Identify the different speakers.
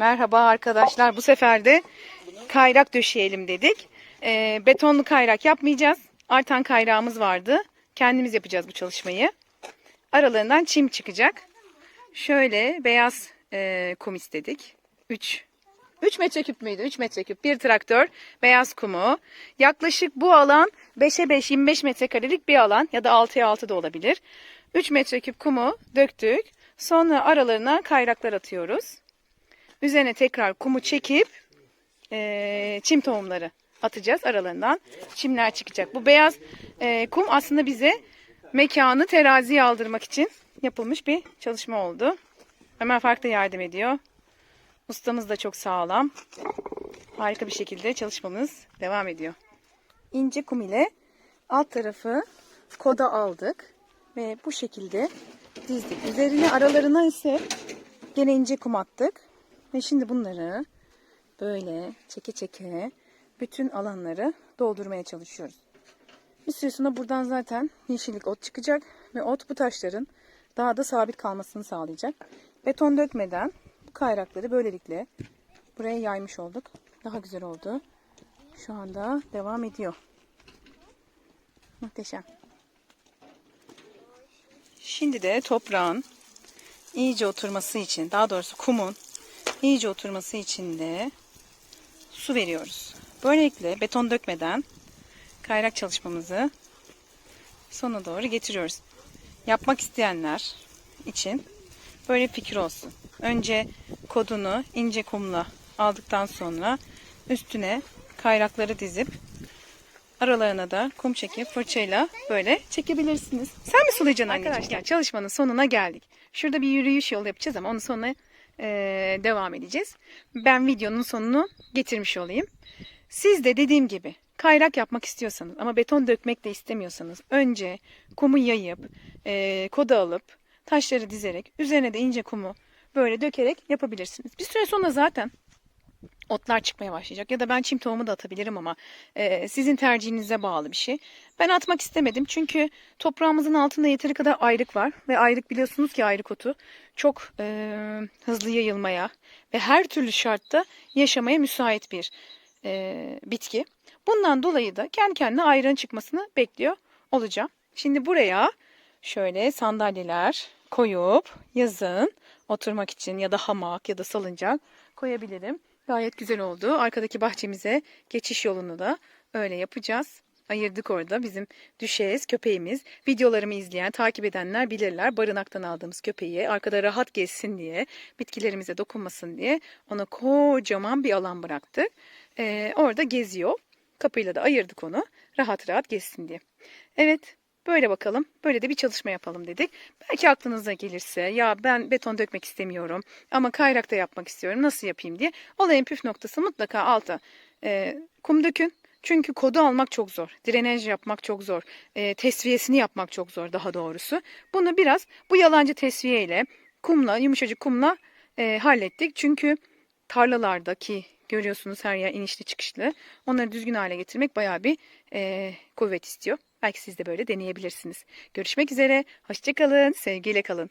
Speaker 1: Merhaba arkadaşlar. Bu sefer de kayrak döşeyelim dedik. Ee, betonlu kayrak yapmayacağız. Artan kayrağımız vardı. Kendimiz yapacağız bu çalışmayı. Aralarından çim çıkacak. Şöyle beyaz e, kum istedik. 3 3 metreküp müydü? 3 metreküp. Bir traktör, beyaz kumu. Yaklaşık bu alan 5'e 5, 25 metrekarelik bir alan ya da 6'ya 6 da olabilir. 3 metreküp kumu döktük. Sonra aralarına kayraklar atıyoruz. Üzerine tekrar kumu çekip eee, çim tohumları atacağız aralarından. Çimler çıkacak. Bu beyaz eee, kum aslında bize mekanı teraziye aldırmak için yapılmış bir çalışma oldu. Ömer Fark da yardım ediyor. Ustamız da çok sağlam. Harika bir şekilde çalışmamız devam ediyor. İnce kum ile alt tarafı koda aldık ve bu şekilde dizdik. Üzerine aralarına ise gene ince kum attık. Ve şimdi bunları böyle çeke çeke bütün alanları doldurmaya çalışıyoruz. Bir süre sonra buradan zaten yeşillik ot çıkacak ve ot bu taşların daha da sabit kalmasını sağlayacak. Beton dökmeden bu kayrakları böylelikle buraya yaymış olduk. Daha güzel oldu. Şu anda devam ediyor. Muhteşem. Şimdi de toprağın iyice oturması için, daha doğrusu kumun iyice oturması için de su veriyoruz. Böylelikle beton dökmeden kayrak çalışmamızı sona doğru getiriyoruz. Yapmak isteyenler için böyle fikir olsun. Önce kodunu ince kumla aldıktan sonra üstüne kayrakları dizip aralarına da kum çekip fırçayla böyle çekebilirsiniz. Sen mi sulayacaksın anneciğim? Arkadaşlar çalışmanın sonuna geldik. Şurada bir yürüyüş yolu yapacağız ama onun sonuna devam edeceğiz. Ben videonun sonunu getirmiş olayım. Siz de dediğim gibi kayrak yapmak istiyorsanız ama beton dökmek de istemiyorsanız önce kumu yayıp eee koda alıp taşları dizerek üzerine de ince kumu böyle dökerek yapabilirsiniz. Bir süre sonra zaten otlar çıkmaya başlayacak. Ya da ben çim tohumu da atabilirim ama e, sizin tercihinize bağlı bir şey. Ben atmak istemedim çünkü toprağımızın altında yeteri kadar ayrık var. Ve ayrık biliyorsunuz ki ayrık otu çok e, hızlı yayılmaya ve her türlü şartta yaşamaya müsait bir e, bitki. Bundan dolayı da kendi kendine ayrığın çıkmasını bekliyor olacağım. Şimdi buraya şöyle sandalyeler koyup yazın oturmak için ya da hamak ya da salıncak koyabilirim. Gayet güzel oldu. Arkadaki bahçemize geçiş yolunu da öyle yapacağız. Ayırdık orada bizim düşez köpeğimiz. Videolarımı izleyen, takip edenler bilirler. Barınaktan aldığımız köpeği arkada rahat gezsin diye, bitkilerimize dokunmasın diye ona kocaman bir alan bıraktık. Ee, orada geziyor. Kapıyla da ayırdık onu. Rahat rahat gezsin diye. Evet, Böyle bakalım. Böyle de bir çalışma yapalım dedik. Belki aklınıza gelirse ya ben beton dökmek istemiyorum ama kayrak da yapmak istiyorum. Nasıl yapayım diye. Olayın püf noktası mutlaka alta e, kum dökün. Çünkü kodu almak çok zor. Drenaj yapmak çok zor. E, tesviyesini yapmak çok zor daha doğrusu. Bunu biraz bu yalancı tesviye ile kumla, yumuşacık kumla e, hallettik. Çünkü tarlalardaki görüyorsunuz her yer inişli çıkışlı. Onları düzgün hale getirmek bayağı bir e, kuvvet istiyor. Belki siz de böyle deneyebilirsiniz. Görüşmek üzere. Hoşçakalın. Sevgiyle kalın.